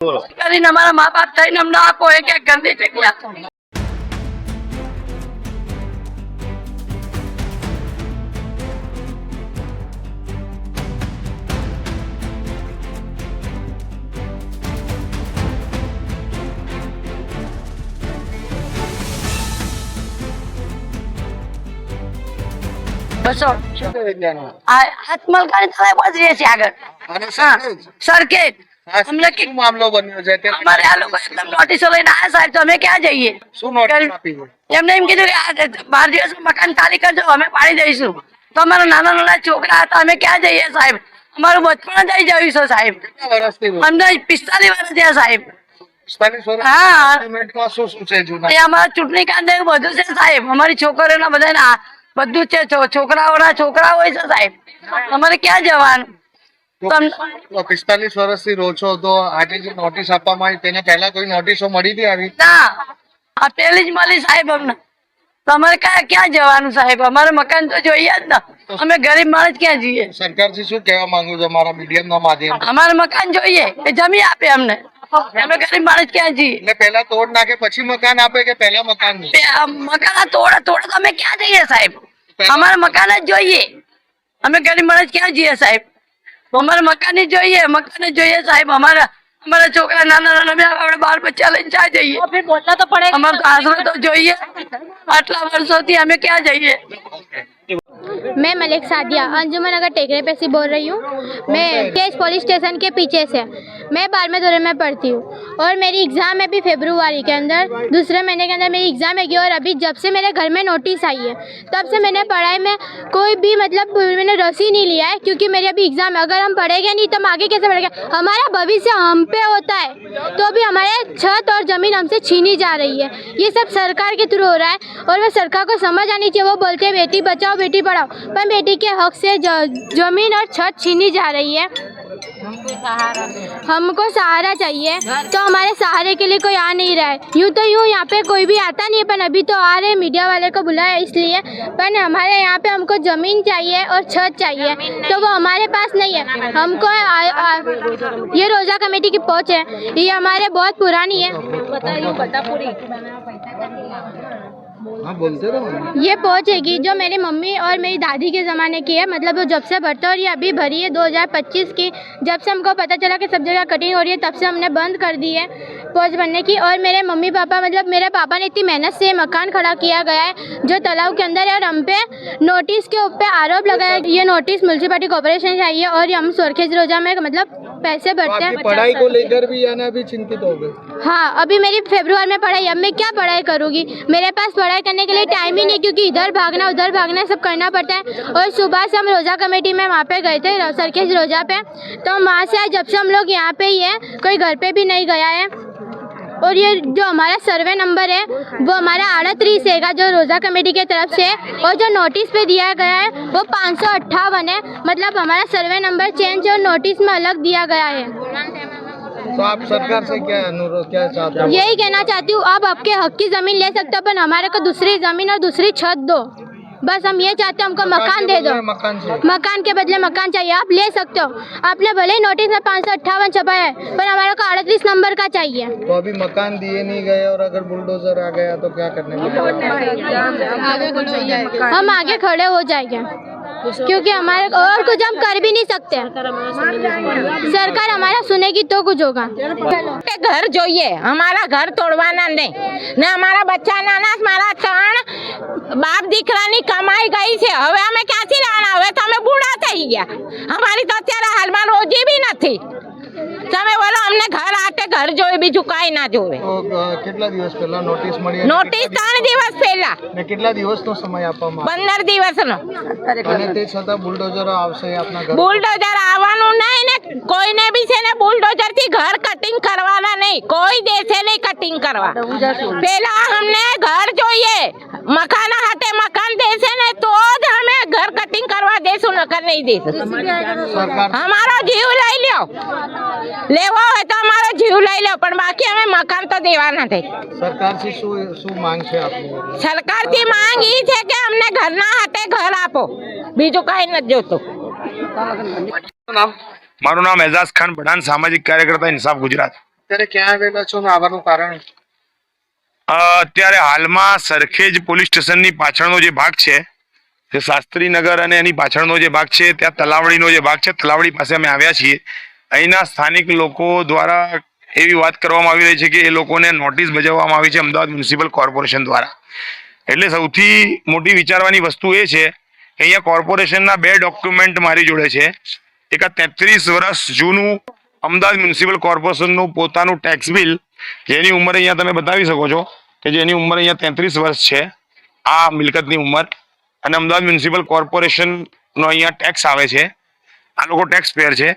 કરીને અમારા મા બાપ થઈને અમને આપો એક એક ગંદી જગ્યા બસો. શું કરે ત્યાંનું? આ હાથમલકાની તળાવ બાજુ રહે છે આગળ. અને અમને શું મામલો બન્યો છે? અમારે આ લોકો એકદમ નોટિસો લઈને આવ્યા સાહેબ તો અમે ક્યાં જઈએ? શું નોટિસ આપી એમને એમ કીધું કે આ બાર દિવસ મકાન ખાલી કરજો અમે પાડી દઈશું. તો અમારા નાના નાના છોકરા હતા અમે ક્યાં જઈએ સાહેબ? અમારું બચપણ જ આવી જયું છે સાહેબ. કેટલા વર્ષથી રહો? અમને પિસ્તાલીસ વર્ષ થયા સાહેબ. હા. એગ્રીમેન્ટમાં શું શું છે જૂના? એ અમારા ચૂંટણી કાંડ એવું બધું છે સાહેબ. અમારી છોકરીઓના બધા બધું છે. છોકરાઓના છોકરા હોય છે સાહેબ. અમારે ક્યાં જવાનું? પિસ્તાલીસ વર્ષથી રહો છો તો આજે જે નોટિસ આપવામાં આવી તેને પહેલા કોઈ નોટિસો મળી હતી આવી? ના. જ મળી સાહેબ અમને. તમારે ક્યાં ક્યાં જવાનું સાહેબ? અમારે મકાન તો જોઈએ જ ને. અમે ગરીબ માણસ ક્યાં જઈએ? સરકારથી શું કહેવા માંગુ છો મારા મીડિયમના માધ્યમ અમારે મકાન જોઈએ. એ જમી આપે અમને. અમે ગરીબ માણસ ક્યાં જઈએ? એટલે પહેલા તોડ નાખે પછી મકાન આપે કે પહેલા મકાન મકાન તોડ તોડે અમે ક્યાં જઈએ સાહેબ? અમારે મકાન જ જોઈએ. અમે ગરીબ માણસ ક્યાં જઈએ સાહેબ? અમારે મકાન જોઈએ મકાન જોઈએ સાહેબ. અમારા અમારા છોકરા નાના નાના બે આપણે બાર બચ્ચા લઈને ક્યાં જઈએ. અમારો આશરો તો જોઈએ. આટલા વર્ષોથી અમે ક્યાં જઈએ? मैं मलिक सादिया, अंजुमन नगर टेकरे पे बोल रही हूँ, मैं केस पुलिस स्टेशन के पीछे से। मैं बारहवें दौरे में पढ़ती हूँ और मेरी एग्ज़ाम है अभी फेब्रुआरी के अंदर, दूसरे महीने के अंदर मेरी एग्ज़ाम है और अभी जब से मेरे घर में नोटिस आई है, तब से मैंने पढ़ाई में कोई भी मतलब मैंने रस ही नहीं लिया है, क्योंकि मेरी अभी एग्ज़ाम है। अगर हम पढ़ेंगे नहीं तो हम आगे कैसे पढ़ेंगे हमारा भविष्य हम पे होता है तो अभी हमारे छत और ज़मीन हमसे छीनी जा रही है। ये सब सरकार के थ्रू हो रहा है और वह सरकार को समझ आनी चाहिए, वो बोलते हैं, बेटी बचाओ बेटी पढ़ाओ। पर बेटी के हक से ज़मीन और छत छीनी जा रही है। हमको सहारा चाहिए। तो हमारे सहारे के लिए कोई आ नहीं रहा है। यूँ तो यूँ यहाँ पे कोई भी आता नहीं है पर अभी तो आ रहे मीडिया वाले को बुलाया इसलिए। पर हमारे यहाँ पे हमको ज़मीन चाहिए और छत चाहिए। तो वो हमारे पास नहीं है। हमको आ, आ, ये रोज़ा कमेटी की पहुँच है। ये हमारे बहुत पुरानी है। हाँ बोलते रहो ये पहुंचेगी जो मेरी मम्मी और मेरी दादी के ज़माने की है मतलब वो जब से भरते है और ये अभी भरी है 2025 की, जब से हमको पता चला कि सब जगह कटिंग हो रही है, तब से हमने बंद कर दी है पहुँच भरने की। और मेरे मम्मी पापा मतलब मेरे पापा ने इतनी मेहनत से ये मकान खड़ा किया गया है, जो तालाब के अंदर है और हम पे नोटिस के ऊपर आरोप लगाया, ये नोटिस म्यूनसिपाली कॉरपोरेशन से आई है और ये हम सुरखेज रोजा में मतलब पैसे बढ़ते हैं पढ़ाई को लेकर भी आना अभी चिंतित हो गए? हाँ अभी मेरी फेब्रुआर में पढ़ाई अब मैं क्या पढ़ाई करूँगी? मेरे पास पढ़ाई करने के लिए टाइम ही नहीं क्योंकि इधर भागना उधर भागना सब करना पड़ता है। और सुबह से हम रोज़ा कमेटी में वहाँ पे गए थे सरखेज रोज़ा पे। तो वहाँ से जब से हम लोग यहाँ पे ही है कोई घर पे भी नहीं गया है। और ये जो हमारा सर्वे नंबर है वो हमारा अड़तीस है जो रोज़ा कमेटी की तरफ़ से और जो नोटिस पे दिया गया है वो पाँच सौ अट्ठावन है। मतलब हमारा सर्वे नंबर चेंज और नोटिस में अलग दिया गया है। तो आप सरकार से क्या अनुरोध क्या चाहते हो? यही कहना चाहती हूँ आप आपके हक की ज़मीन ले सकते हो पर हमारे को दूसरी ज़मीन और दूसरी छत दो। बस हम ये चाहते हैं हमको मकान दे दो। मकान मकान के बदले मकान चाहिए। आप ले सकते हो। आपने भले ही नोटिस में पाँच सौ अट्ठावन छपाया है पर हमारे को अड़तीस नंबर का चाहिए। तो अभी मकान दिए नहीं गए और अगर बुलडोजर आ गया तो क्या करने हम आगे खड़े हो जाएँगे। क्योंकि हमारे और कुछ हम कर भी नहीं सकते। सरकार हमारा सुनेगी तो कुछ होगा। घर जो ये हमारा घर तोड़वाना नहीं। न हमारा बच्चा ना ना हमारा अच्छा બાપ દીકરાની કમાઈ ગઈ છે. હવે અમે ક્યાંથી રહેવાના હવે તો અમે બુઢા થઈ ગયા. અમારી તો અત્યારે હાલમાં રોજી બી નથી. તમે બોલો અમને ઘર આટે ઘર જોવે બીજું કાંઈ ના જોવે. કેટલા દિવસ પહેલા નોટિસ મળી નોટિસ ત્રણ દિવસ પહેલા. ને કેટલા દિવસનો સમય આપવામાં પંદર દિવસનો. આવ્યો? અને તે છતાં બુલડોઝર આવશે આપના ઘર? બુલડોઝર આવવાનું નહીં ને. કોઈને બી છે ને બુલડોઝરથી ઘર કટિંગ કરવાના નહીં. કોઈ દેશે નહીં કટિંગ કરવા. પેલા અમને ઘર જોઈએ. મકાન દેશે ને તો જ અમે ઘર કટિંગ કરવા દેશું નકર નહીં દેશું સરકાર અમારો જીવ લઈ લ્યો લેવો હોય તો અમારો જીવ લઈ લો પણ બાકી અમે મકાન તો દેવા નથી સરકારથી શું શું માંગ છે આપની સરકારથી માંગ ઈ છે કે અમને ઘરના હાથે ઘર આપો બીજું કાંઈ નથી જોતું નામ મારું નામ એઝાઝ ખાન પઠાણ સામાજિક કાર્યકર્તા ઇન્સાફ ગુજરાત. અત્યારે ક્યાં આવેલા છો? ને આવવાનું કારણ? અ, અત્યારે હાલમાં સરખેજ પોલીસ સ્ટેશનની પાછળનો જે ભાગ છે જે શાસ્ત્રીનગર અને એની પાછળનો જે ભાગ છે, ત્યાં તલાવડીનો જે ભાગ છે, તલાવડી પાસે અમે આવ્યા છીએ. અહીંના સ્થાનિક લોકો દ્વારા એવી વાત કરવામાં આવી રહી છે કે એ લોકોને નોટિસ બજાવવામાં આવી છે અમદાવાદ મ્યુનિસિપલ કોર્પોરેશન દ્વારા. એટલે સૌથી મોટી વિચારવાની વસ્તુ એ છે કે અહીંયા કોર્પોરેશનના બે ડોક્યુમેન્ટ મારી જોડે છે. એક આ તેત્રીસ વર્ષ જૂનું અમદાવાદ મ્યુનિસિપલ કોર્પોરેશનનું પોતાનું ટેક્સ બિલ જેની ઉંમર અહીંયા તમે બતાવી શકો છો કે જેની ઉંમર અહીંયા તેત્રીસ વર્ષ છે. આ મિલકતની ઉંમર અને અમદાવાદ મ્યુનિસિપલ કોર્પોરેશનનો અહીંયા ટેક્સ આવે છે. આ લોકો ટેક્સ પેર છે.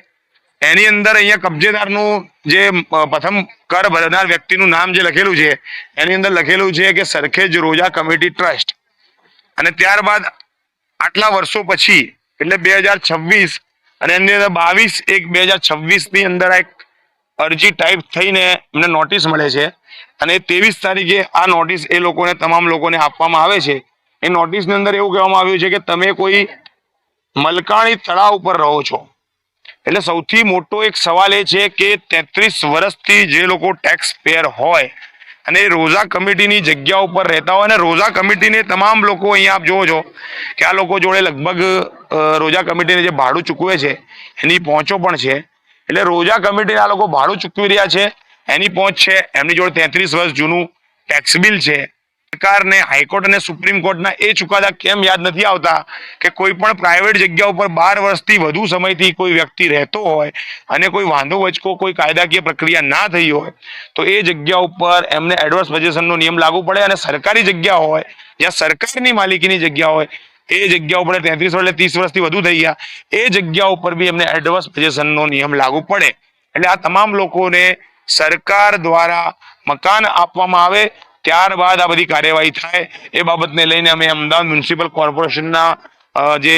એની અંદર અહીંયા કબજેદારનું જે પ્રથમ કર ભરનાર વ્યક્તિનું નામ જે લખેલું છે, એની અંદર લખેલું છે કે સરખેજ રોજા કમિટી ટ્રસ્ટ. અને ત્યારબાદ આટલા વર્ષો પછી, એટલે બે હજાર છવ્વીસ અને એની અંદર બાવીસ એક બે હજાર છવ્વીસની અંદર આ એક અરજી ટાઈપ થઈને એમને નોટિસ મળે છે. અને ત્રેવીસ તારીખે આ નોટિસ એ લોકોને, તમામ લોકોને આપવામાં આવે છે. એ નોટિસની અંદર એવું કહેવામાં આવ્યું છે કે તમે કોઈ મલકાણી તળાવ ઉપર રહો છો. એટલે સૌથી મોટો એક સવાલ એ છે કે તેત્રીસ વર્ષથી જે લોકો ટેક્સ પેયર હોય અને એ રોઝા કમિટીની જગ્યા ઉપર રહેતા હોય અને રોઝા કમિટીને તમામ લોકો અહીંયા આપ જોવો છો કે આ લોકો જોડે લગભગ રોઝા કમિટીને જે ભાડું ચૂકવે છે એની પહોંચો પણ છે. એટલે રોઝા કમિટીને આ લોકો ભાડું ચૂકવી રહ્યા છે. એની પહોંચ છે. એમની જોડે તેત્રીસ વર્ષ જૂનું ટેક્સ બિલ છે. સરકારને હાઈકોર્ટ અને સુપ્રીમ કોર્ટના એ ચુકાદા કેમ યાદ નથી આવતા કે કોઈ પણ પ્રાઇવેટ જગ્યા ઉપર બાર વર્ષથી વધુ સમયથી કોઈ વ્યક્તિ રહેતો હોય અને કોઈ વાંધો વચકો, કોઈ કાયદાકીય પ્રક્રિયા ના થઈ હોય, તો એ જગ્યા ઉપર એમને એડવર્સ પોઝિશનનો નિયમ લાગુ પડે અને સરકારી જગ્યા હોય, જ્યાં સરકારની માલિકીની જગ્યા હોય, એ જગ્યા ઉપર તેત્રીસ એટલે ત્રીસ વર્ષથી વધુ થઈ ગયા, એ જગ્યા ઉપર બી એમને એડવર્સ પોઝિશનનો નિયમ લાગુ પડે. એટલે આ તમામ લોકોને સરકાર દ્વારા મકાન આપવામાં આવે ત્યારબાદ આ બધી કાર્યવાહી થાય, એ બાબતને લઈને અમે અમદાવાદ મ્યુનિસિપલ કોર્પોરેશનના જે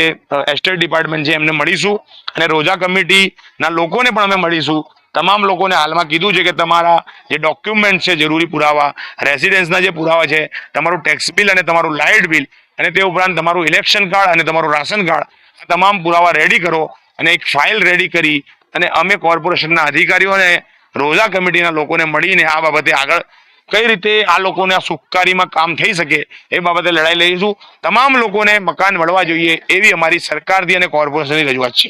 એસ્ટેટ ડિપાર્ટમેન્ટ છે, એમને મળીશું. અને રોજા કમિટીના લોકોને પણ અમે મળીશું. તમામ લોકોને હાલમાં કીધું છે કે તમારા જે ડોક્યુમેન્ટ છે, જરૂરી પુરાવા, રેસિડેન્સના જે પુરાવા છે, તમારું ટેક્સ બિલ અને તમારું લાઇટ બિલ, અને તે ઉપરાંત તમારું ઇલેક્શન કાર્ડ અને તમારું રાશન કાર્ડ, આ તમામ પુરાવા રેડી કરો અને એક ફાઇલ રેડી કરી અને અમે કોર્પોરેશનના અધિકારીઓને રોજા કમિટીના લોકોને મળીને આ બાબતે આગળ કઈ રીતે આ લોકોને આ સુખકારીમાં કામ થઈ શકે એ બાબતે લડાઈ લઈશું. તમામ લોકોને મકાન મળવા જોઈએ એવી અમારી સરકારથી અને કોર્પોરેશનની રજૂઆત છે.